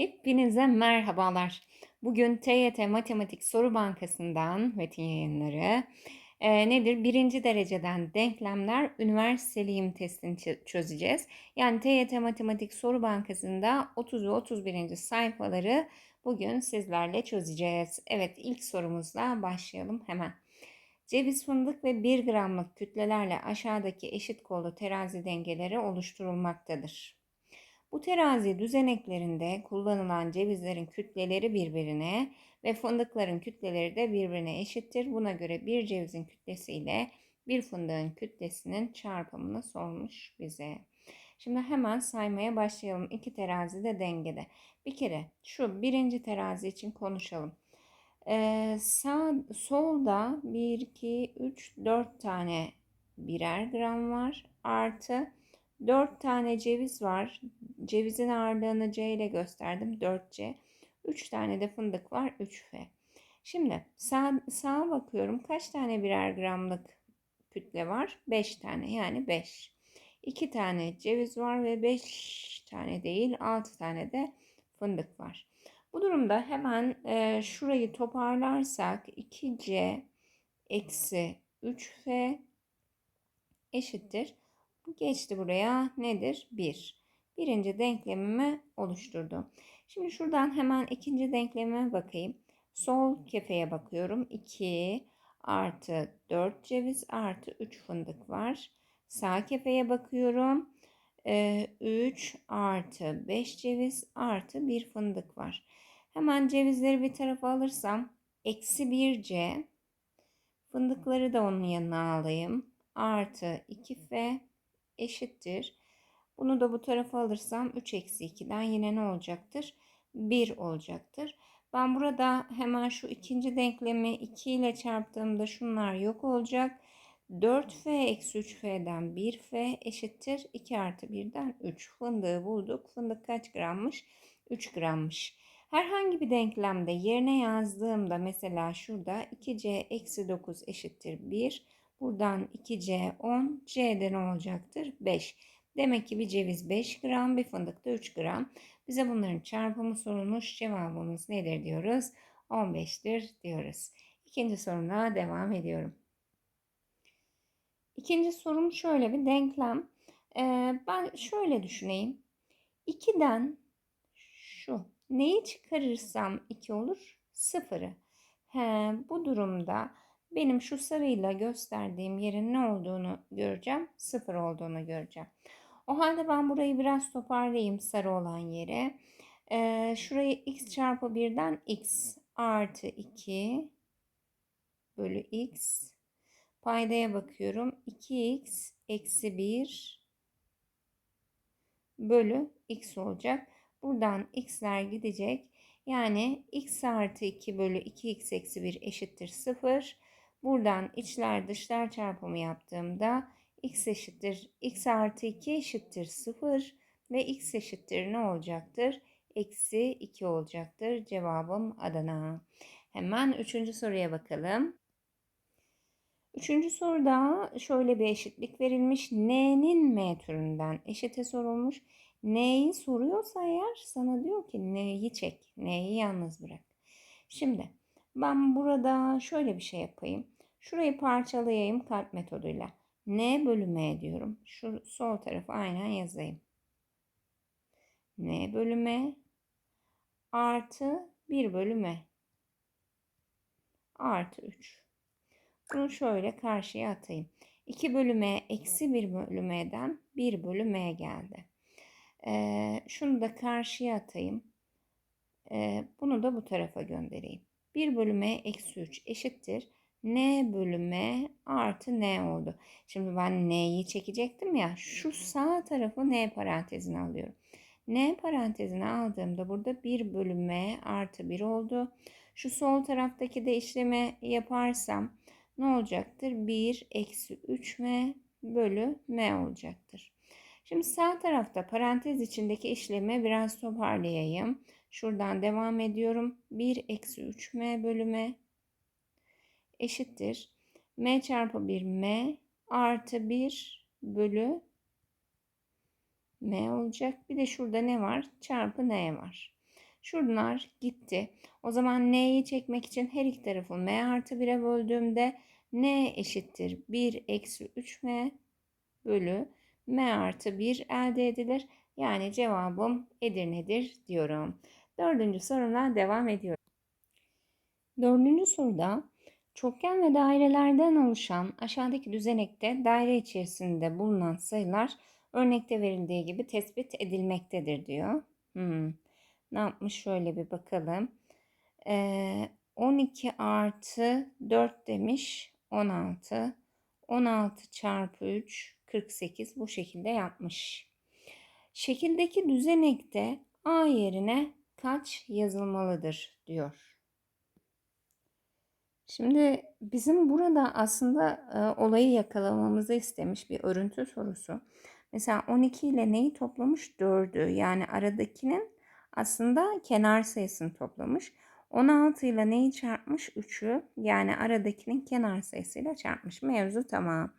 Hepinize merhabalar. Bugün TYT Matematik Soru Bankası'ndan metin yayınları. Ee, nedir? Birinci dereceden denklemler üniversiteliyim testini çözeceğiz. Yani TYT Matematik Soru Bankası'nda 30 ve 31. sayfaları bugün sizlerle çözeceğiz. Evet ilk sorumuzla başlayalım hemen. Ceviz fındık ve 1 gramlık kütlelerle aşağıdaki eşit kollu terazi dengeleri oluşturulmaktadır. Bu terazi düzeneklerinde kullanılan cevizlerin kütleleri birbirine ve fındıkların kütleleri de birbirine eşittir. Buna göre bir cevizin kütlesi ile bir fındığın kütlesinin çarpımını sormuş bize. Şimdi hemen saymaya başlayalım. İki terazi de dengede. Bir kere şu birinci terazi için konuşalım. Ee, sağ, solda 1, 2, 3, 4 tane birer gram var. Artı 4 tane ceviz var. Cevizin ağırlığını C ile gösterdim. 4C. 3 tane de fındık var. 3F. Şimdi sağ, sağa bakıyorum. Kaç tane birer gramlık kütle var? 5 tane. Yani 5. 2 tane ceviz var ve 5 tane değil 6 tane de fındık var. Bu durumda hemen e, şurayı toparlarsak 2C eksi 3F eşittir Geçti buraya nedir? 1. Birinci denklemimi oluşturdu. Şimdi şuradan hemen ikinci denklemime bakayım. Sol kefeye bakıyorum. 2 artı 4 ceviz artı 3 fındık var. Sağ kefeye bakıyorum. 3 ee, artı 5 ceviz artı 1 fındık var. Hemen cevizleri bir tarafa alırsam eksi 1c fındıkları da onun yanına alayım. Artı 2f eşittir. Bunu da bu tarafa alırsam 3 eksi 2'den yine ne olacaktır? 1 olacaktır. Ben burada hemen şu ikinci denklemi 2 ile çarptığımda şunlar yok olacak. 4f eksi 3f'den 1f eşittir. 2 artı 1'den 3. Fındığı bulduk. Fındık kaç grammış? 3 grammış. Herhangi bir denklemde yerine yazdığımda mesela şurada 2c eksi 9 eşittir 1. Buradan 2C 10. C'de ne olacaktır? 5. Demek ki bir ceviz 5 gram, bir fındık da 3 gram. Bize bunların çarpımı sorulmuş. Cevabımız nedir diyoruz? 15'tir diyoruz. İkinci soruna devam ediyorum. İkinci sorum şöyle bir denklem. Ee, ben şöyle düşüneyim. 2'den şu neyi çıkarırsam 2 olur? 0'ı. bu durumda benim şu sarıyla gösterdiğim yerin ne olduğunu göreceğim. Sıfır olduğunu göreceğim. O halde ben burayı biraz toparlayayım sarı olan yere. Ee, şurayı x çarpı 1'den x artı 2 bölü x. Paydaya bakıyorum. 2x eksi 1 bölü x olacak. Buradan x'ler gidecek. Yani x artı 2 bölü 2x eksi 1 eşittir 0. Buradan içler dışlar çarpımı yaptığımda x eşittir x artı 2 eşittir 0 ve x eşittir ne olacaktır? Eksi 2 olacaktır. Cevabım Adana. Hemen üçüncü soruya bakalım. Üçüncü soruda şöyle bir eşitlik verilmiş. N'nin M türünden eşite sorulmuş. N'yi soruyorsa eğer sana diyor ki N'yi çek. N'yi yalnız bırak. Şimdi ben burada şöyle bir şey yapayım. Şurayı parçalayayım kalp metoduyla. N bölü M diyorum. Şu sol tarafı aynen yazayım. N bölü M artı 1 bölü M artı 3. Bunu şöyle karşıya atayım. 2 bölü M eksi 1 bölü M'den 1 bölü M geldi. Ee, şunu da karşıya atayım. Ee, bunu da bu tarafa göndereyim. 1 bölü m eksi 3 eşittir. n bölü m artı n oldu. Şimdi ben n'yi çekecektim ya. Şu sağ tarafı n parantezine alıyorum. n parantezine aldığımda burada 1 bölü m artı 1 oldu. Şu sol taraftaki de işlemi yaparsam ne olacaktır? 1 eksi 3m bölü m olacaktır. Şimdi sağ tarafta parantez içindeki işlemi biraz toparlayayım. Şuradan devam ediyorum. 1 eksi 3m bölü m eşittir. m çarpı 1 m artı 1 bölü m olacak. Bir de şurada ne var? Çarpı n var. Şunlar gitti. O zaman n'yi çekmek için her iki tarafı m artı 1'e böldüğümde n eşittir 1 eksi 3m bölü m artı 1 elde edilir. Yani cevabım Edirne'dir diyorum. Dördüncü sorumla devam ediyorum. Dördüncü soruda çokgen ve dairelerden oluşan aşağıdaki düzenekte daire içerisinde bulunan sayılar örnekte verildiği gibi tespit edilmektedir diyor. Hmm. Ne yapmış şöyle bir bakalım. Ee, 12 artı 4 demiş 16. 16 çarpı 3 48 bu şekilde yapmış. Şekildeki düzenekte A yerine kaç yazılmalıdır diyor. Şimdi bizim burada aslında e, olayı yakalamamızı istemiş bir örüntü sorusu. Mesela 12 ile neyi toplamış? 4'ü. Yani aradakinin aslında kenar sayısını toplamış. 16 ile neyi çarpmış? 3'ü. Yani aradakinin kenar sayısıyla çarpmış. Mevzu tamam.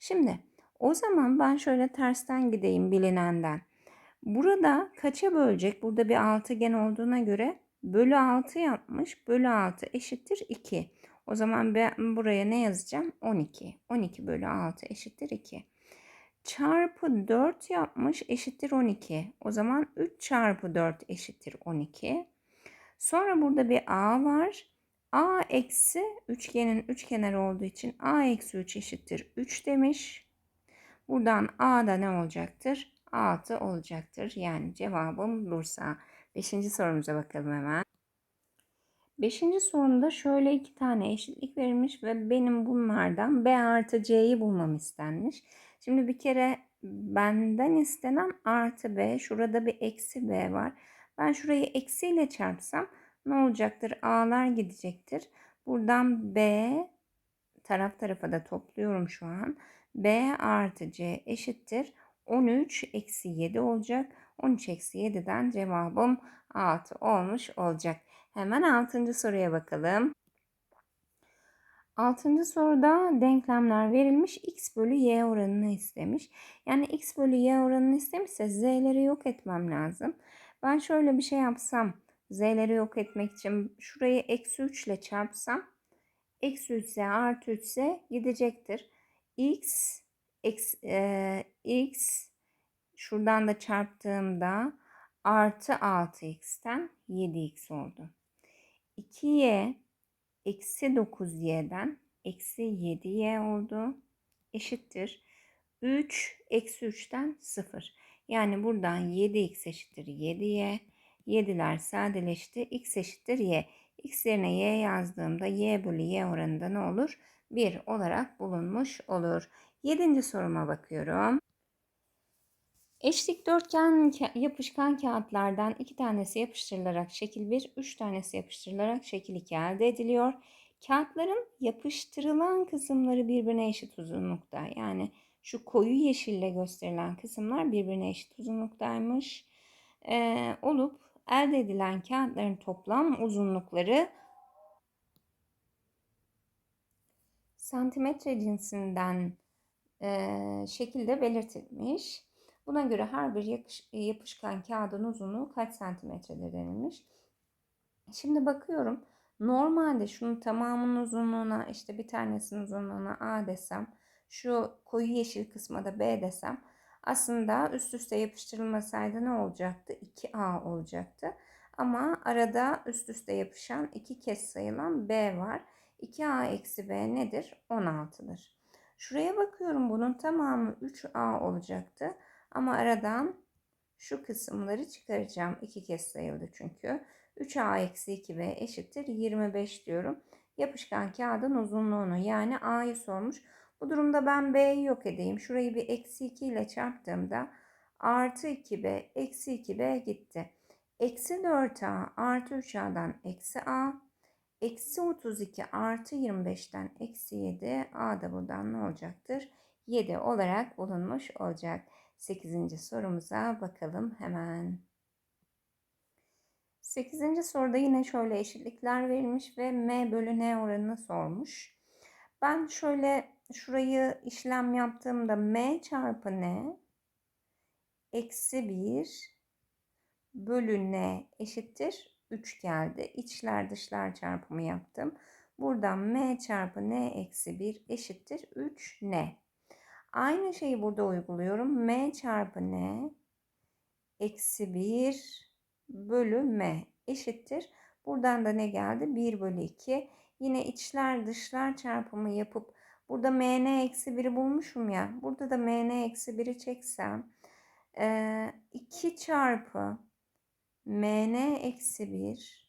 Şimdi o zaman ben şöyle tersten gideyim bilinenden. Burada kaça bölecek? Burada bir altıgen olduğuna göre bölü 6 yapmış. Bölü 6 eşittir 2. O zaman ben buraya ne yazacağım? 12. 12 bölü 6 eşittir 2. Çarpı 4 yapmış eşittir 12. O zaman 3 çarpı 4 eşittir 12. Sonra burada bir a var. a eksi üçgenin üç kenarı olduğu için a eksi 3 eşittir 3 demiş. Buradan a da ne olacaktır? 6 olacaktır. Yani cevabım Bursa. Beşinci sorumuza bakalım hemen. Beşinci sorumda şöyle iki tane eşitlik verilmiş ve benim bunlardan B artı C'yi bulmam istenmiş. Şimdi bir kere benden istenen artı B. Şurada bir eksi B var. Ben şurayı eksiyle çarpsam ne olacaktır? A'lar gidecektir. Buradan B taraf tarafa da topluyorum şu an. B artı C eşittir. 13 eksi 7 olacak. 13 eksi 7'den cevabım 6 olmuş olacak. Hemen 6. soruya bakalım. 6. soruda denklemler verilmiş. X bölü Y oranını istemiş. Yani X bölü Y oranını istemişse Z'leri yok etmem lazım. Ben şöyle bir şey yapsam. Z'leri yok etmek için şurayı eksi 3 ile çarpsam. Eksi 3 Z artı 3 Z gidecektir. X, X, e, X şuradan da çarptığımda artı 6x'ten 7x oldu. 2y eksi 9y'den eksi 7y oldu. Eşittir. 3 eksi 3'ten 0. Yani buradan 7x eşittir 7y. 7'ler sadeleşti. x eşittir y. x yerine y yazdığımda y bölü y oranında ne olur? 1 olarak bulunmuş olur. 7. soruma bakıyorum. Eşlik dörtgen yapışkan kağıtlardan iki tanesi yapıştırılarak şekil 1, üç tanesi yapıştırılarak şekil 2 elde ediliyor. Kağıtların yapıştırılan kısımları birbirine eşit uzunlukta. Yani şu koyu yeşille gösterilen kısımlar birbirine eşit uzunluktaymış. Ee, olup elde edilen kağıtların toplam uzunlukları santimetre cinsinden e, şekilde belirtilmiş. Buna göre her bir e, yapışkan kağıdın uzunluğu kaç santimetredir denilmiş. Şimdi bakıyorum. Normalde şunun tamamının uzunluğuna işte bir tanesinin uzunluğuna A desem, şu koyu yeşil kısma da B desem aslında üst üste yapıştırılmasaydı ne olacaktı? 2A olacaktı. Ama arada üst üste yapışan iki kez sayılan B var. 2A eksi B nedir? 16'dır. Şuraya bakıyorum bunun tamamı 3A olacaktı. Ama aradan şu kısımları çıkaracağım. İki kez sayıldı çünkü. 3a eksi 2b eşittir 25 diyorum. Yapışkan kağıdın uzunluğunu yani a'yı sormuş. Bu durumda ben b'yi yok edeyim. Şurayı bir eksi 2 ile çarptığımda artı 2b eksi 2b gitti. Eksi 4a artı 3a'dan eksi a. Eksi 32 artı 25'ten eksi 7 a da buradan ne olacaktır? 7 olarak bulunmuş olacak. 8. sorumuza bakalım hemen. 8. soruda yine şöyle eşitlikler verilmiş ve m bölü n oranını sormuş. Ben şöyle şurayı işlem yaptığımda m çarpı n eksi 1 bölü n eşittir 3 geldi. İçler dışlar çarpımı yaptım. Buradan m çarpı n eksi 1 eşittir 3n. Aynı şeyi burada uyguluyorum. m çarpı n eksi 1 bölü m eşittir. Buradan da ne geldi? 1 bölü 2. Yine içler dışlar çarpımı yapıp burada mn eksi 1'i bulmuşum ya. Burada da mn eksi 1'i çeksem 2 çarpı mn eksi 1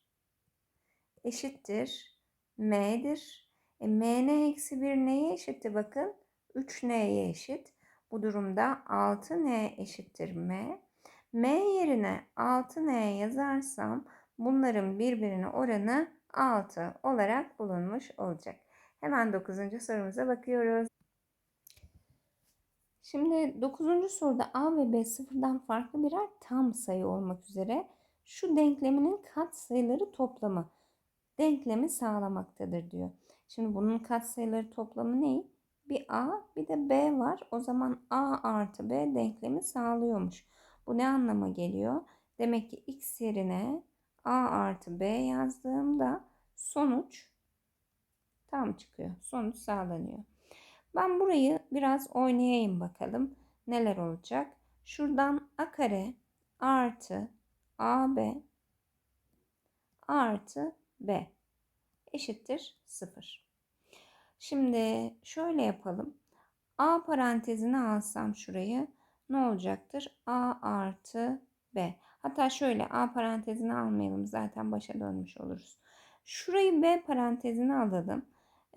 eşittir m'dir. E, mn eksi 1 neye eşitti bakın? 3n'ye eşit. Bu durumda 6n eşittir m. m yerine 6n yazarsam bunların birbirine oranı 6 olarak bulunmuş olacak. Hemen 9. sorumuza bakıyoruz. Şimdi 9. soruda A ve B sıfırdan farklı birer tam sayı olmak üzere şu denkleminin katsayıları toplamı denklemi sağlamaktadır diyor. Şimdi bunun katsayıları toplamı ne? Bir A bir de B var. O zaman A artı B denklemi sağlıyormuş. Bu ne anlama geliyor? Demek ki x yerine A artı B yazdığımda sonuç tam çıkıyor. Sonuç sağlanıyor. Ben burayı biraz oynayayım bakalım. Neler olacak? Şuradan a kare artı ab artı b eşittir 0. Şimdi şöyle yapalım. a parantezini alsam şurayı ne olacaktır? a artı b. Hatta şöyle a parantezini almayalım zaten başa dönmüş oluruz. Şurayı b parantezini alalım.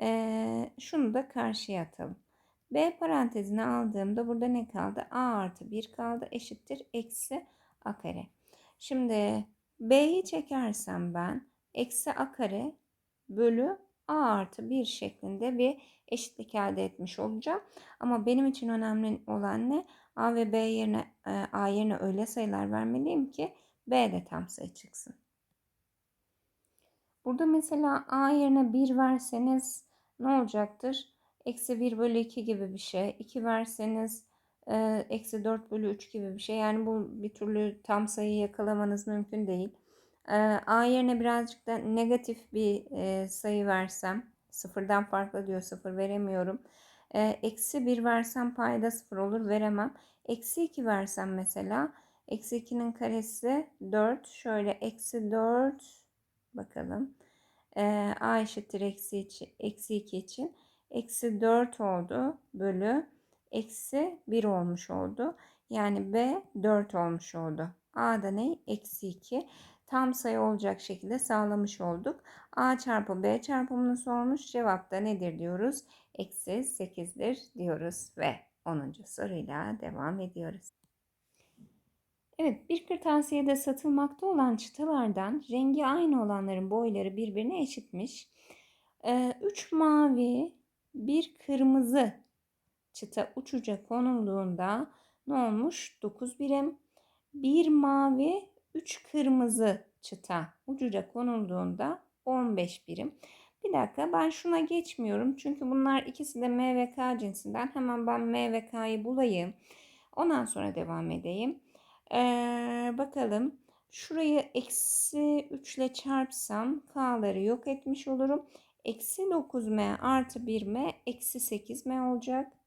Ee, şunu da karşıya atalım. B parantezine aldığımda burada ne kaldı? A artı 1 kaldı eşittir eksi A kare. Şimdi B'yi çekersem ben eksi A kare bölü A artı 1 şeklinde bir eşitlik elde etmiş olacağım. Ama benim için önemli olan ne? A ve B yerine A yerine öyle sayılar vermeliyim ki B de tam sayı çıksın. Burada mesela A yerine 1 verseniz ne olacaktır? Eksi 1 bölü 2 gibi bir şey. 2 verseniz e, eksi 4 bölü 3 gibi bir şey. Yani bu bir türlü tam sayı yakalamanız mümkün değil. E, A yerine birazcık da negatif bir e, sayı versem. Sıfırdan farklı diyor sıfır veremiyorum. Eksi 1 versem payda sıfır olur veremem. Eksi 2 versem mesela. Eksi 2'nin karesi 4. Şöyle eksi 4 bakalım. A eşittir eksi, eksi 2 için eksi 4 oldu bölü eksi 1 olmuş oldu. Yani B 4 olmuş oldu. A da ne? Eksi 2. Tam sayı olacak şekilde sağlamış olduk. A çarpı B çarpımını sormuş. Cevap da nedir diyoruz? Eksi 8'dir diyoruz ve 10. soruyla devam ediyoruz. Evet bir kırtasiyede satılmakta olan çıtalardan rengi aynı olanların boyları birbirine eşitmiş. 3 ee, mavi bir kırmızı çıta uçuca konulduğunda ne olmuş? 9 birim. Bir mavi, 3 kırmızı çıta ucuca konulduğunda 15 birim. Bir dakika ben şuna geçmiyorum. Çünkü bunlar ikisi de M ve K cinsinden. Hemen ben M bulayım. Ondan sonra devam edeyim. Ee, bakalım. Şurayı eksi 3 ile çarpsam K'ları yok etmiş olurum. Eksi 9m artı 1m eksi 8m olacak.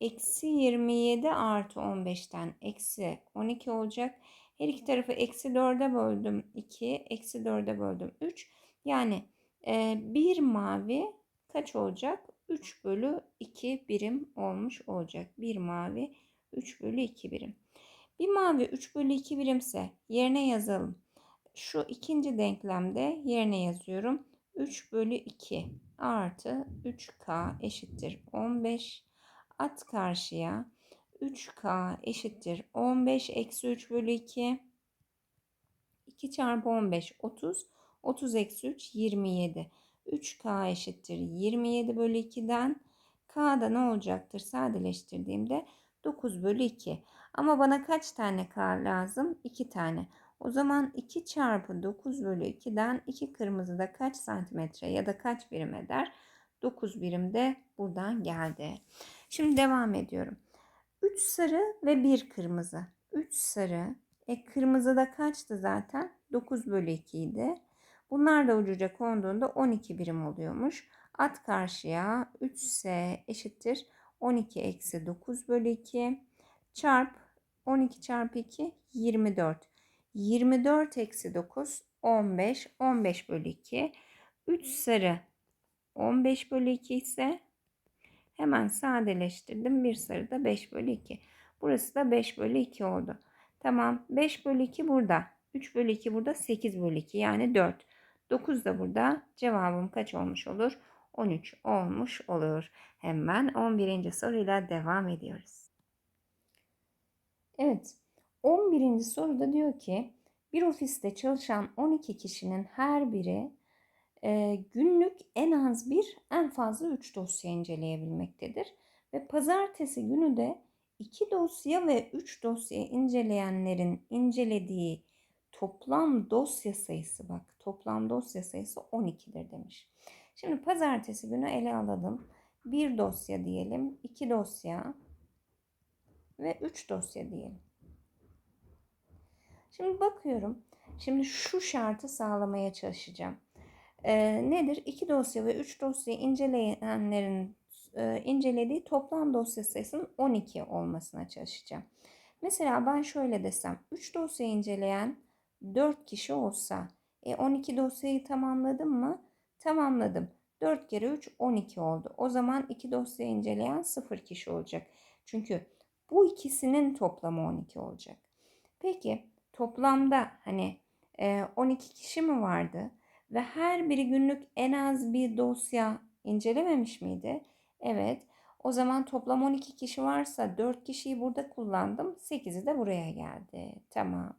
Eksi 27 artı 15'ten eksi 12 olacak. Her iki tarafı eksi 4'e böldüm 2. Eksi 4'e böldüm 3. Yani e, bir mavi kaç olacak? 3 bölü 2 birim olmuş olacak. Bir mavi 3 bölü 2 birim. Bir mavi 3 bölü 2 birimse yerine yazalım. Şu ikinci denklemde yerine yazıyorum. 3 bölü 2 artı 3k eşittir 15. At karşıya 3k eşittir 15 eksi 3 bölü 2. 2 çarpı 15 30. 30 eksi 3 27. 3k eşittir 27 bölü 2'den k'da ne olacaktır sadeleştirdiğimde 9 bölü 2. Ama bana kaç tane k lazım? 2 tane. O zaman 2 çarpı 9 bölü 2'den 2 kırmızı da kaç santimetre ya da kaç birim eder? 9 birim de buradan geldi. Şimdi devam ediyorum. 3 sarı ve 1 kırmızı. 3 sarı E kırmızıda kaçtı zaten? 9 bölü 2 idi. Bunlar da ucuca konduğunda 12 birim oluyormuş. At karşıya 3S eşittir 12 eksi 9 bölü 2 çarp 12 çarpı 2 24. 24 eksi 9 15. 15 bölü 2. 3 sarı 15 bölü 2 ise hemen sadeleştirdim. Bir sarı da 5 bölü 2. Burası da 5 bölü 2 oldu. Tamam 5 bölü 2 burada. 3 bölü 2 burada 8 bölü 2 yani 4. 9 da burada. Cevabım kaç olmuş olur? 13 olmuş olur. Hemen 11. soruyla devam ediyoruz. Evet. 11. soruda diyor ki bir ofiste çalışan 12 kişinin her biri günlük en az bir en fazla 3 dosya inceleyebilmektedir. Ve pazartesi günü de 2 dosya ve 3 dosya inceleyenlerin incelediği toplam dosya sayısı bak toplam dosya sayısı 12'dir demiş. Şimdi pazartesi günü ele alalım. Bir dosya diyelim, iki dosya ve üç dosya diyelim. Şimdi bakıyorum. Şimdi şu şartı sağlamaya çalışacağım. Ee, nedir? İki dosya ve üç dosya inceleyenlerin e, incelediği toplam dosya sayısının 12 olmasına çalışacağım. Mesela ben şöyle desem. 3 dosya inceleyen 4 kişi olsa e 12 dosyayı tamamladım mı? Tamamladım. 4 kere 3 12 oldu. O zaman 2 dosya inceleyen 0 kişi olacak. Çünkü bu ikisinin toplamı 12 olacak. Peki toplamda hani 12 kişi mi vardı? Ve her biri günlük en az bir dosya incelememiş miydi? Evet. O zaman toplam 12 kişi varsa 4 kişiyi burada kullandım. 8'i de buraya geldi. Tamam.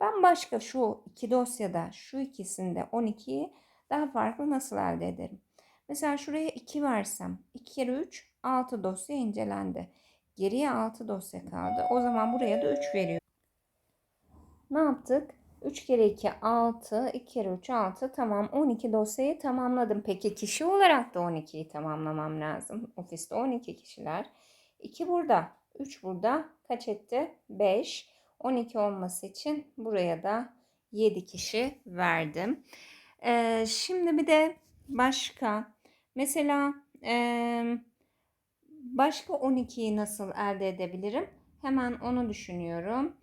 Ben başka şu iki dosyada şu ikisinde 12'yi daha farklı nasıl elde ederim? Mesela şuraya 2 versem 2 kere 3 6 dosya incelendi. Geriye 6 dosya kaldı. O zaman buraya da 3 veriyorum. Ne yaptık? 3 kere 2 6, 2 kere 3 6. Tamam 12 dosyayı tamamladım. Peki kişi olarak da 12'yi tamamlamam lazım. Ofiste 12 kişiler. 2 burada, 3 burada. Kaç etti? 5. 12 olması için buraya da 7 kişi verdim. Ee, şimdi bir de başka mesela e, başka 12'yi nasıl elde edebilirim? Hemen onu düşünüyorum.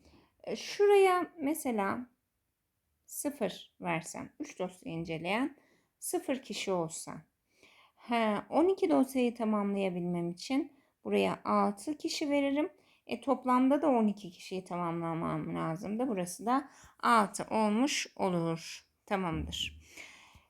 E, şuraya mesela 0 versem 3 dosya inceleyen 0 kişi olsa. He, 12 dosyayı tamamlayabilmem için buraya 6 kişi veririm. E, toplamda da 12 kişiyi tamamlamam lazım da burası da 6 olmuş olur. Tamamdır.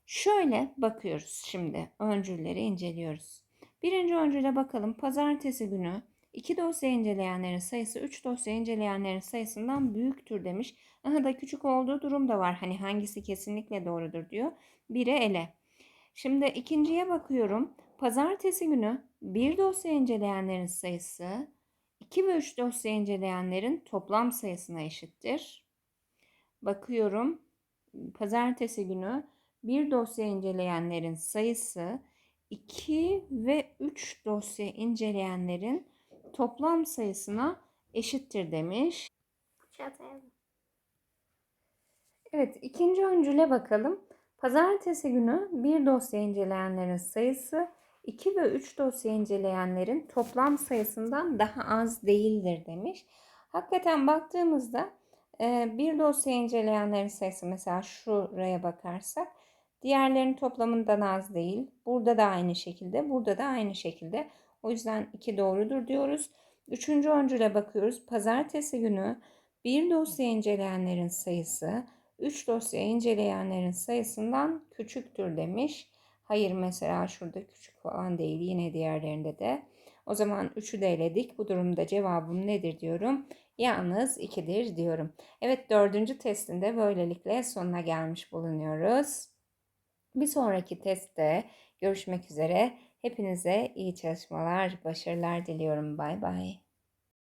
Şöyle bakıyoruz şimdi. Öncülleri inceliyoruz. Birinci öncüle bakalım. Pazartesi günü 2 dosya inceleyenlerin sayısı 3 dosya inceleyenlerin sayısından büyüktür demiş. Aha da küçük olduğu durum da var. Hani hangisi kesinlikle doğrudur diyor. 1'e ele. Şimdi ikinciye bakıyorum. Pazartesi günü bir dosya inceleyenlerin sayısı 2 ve 3 dosya inceleyenlerin toplam sayısına eşittir. Bakıyorum. Pazartesi günü bir dosya inceleyenlerin sayısı 2 ve 3 dosya inceleyenlerin toplam sayısına eşittir demiş. Evet ikinci öncüle bakalım. Pazartesi günü bir dosya inceleyenlerin sayısı 2 ve 3 dosya inceleyenlerin toplam sayısından daha az değildir demiş. Hakikaten baktığımızda e, bir dosya inceleyenlerin sayısı mesela şuraya bakarsak diğerlerinin toplamından az değil. Burada da aynı şekilde, burada da aynı şekilde. O yüzden 2 doğrudur diyoruz. Üçüncü öncüle bakıyoruz. Pazartesi günü bir dosya inceleyenlerin sayısı 3 dosya inceleyenlerin sayısından küçüktür demiş. Hayır mesela şurada küçük falan değil yine diğerlerinde de. O zaman 3'ü de eledik. Bu durumda cevabım nedir diyorum. Yalnız 2'dir diyorum. Evet dördüncü testinde böylelikle sonuna gelmiş bulunuyoruz. Bir sonraki testte görüşmek üzere. Hepinize iyi çalışmalar, başarılar diliyorum. Bay bay.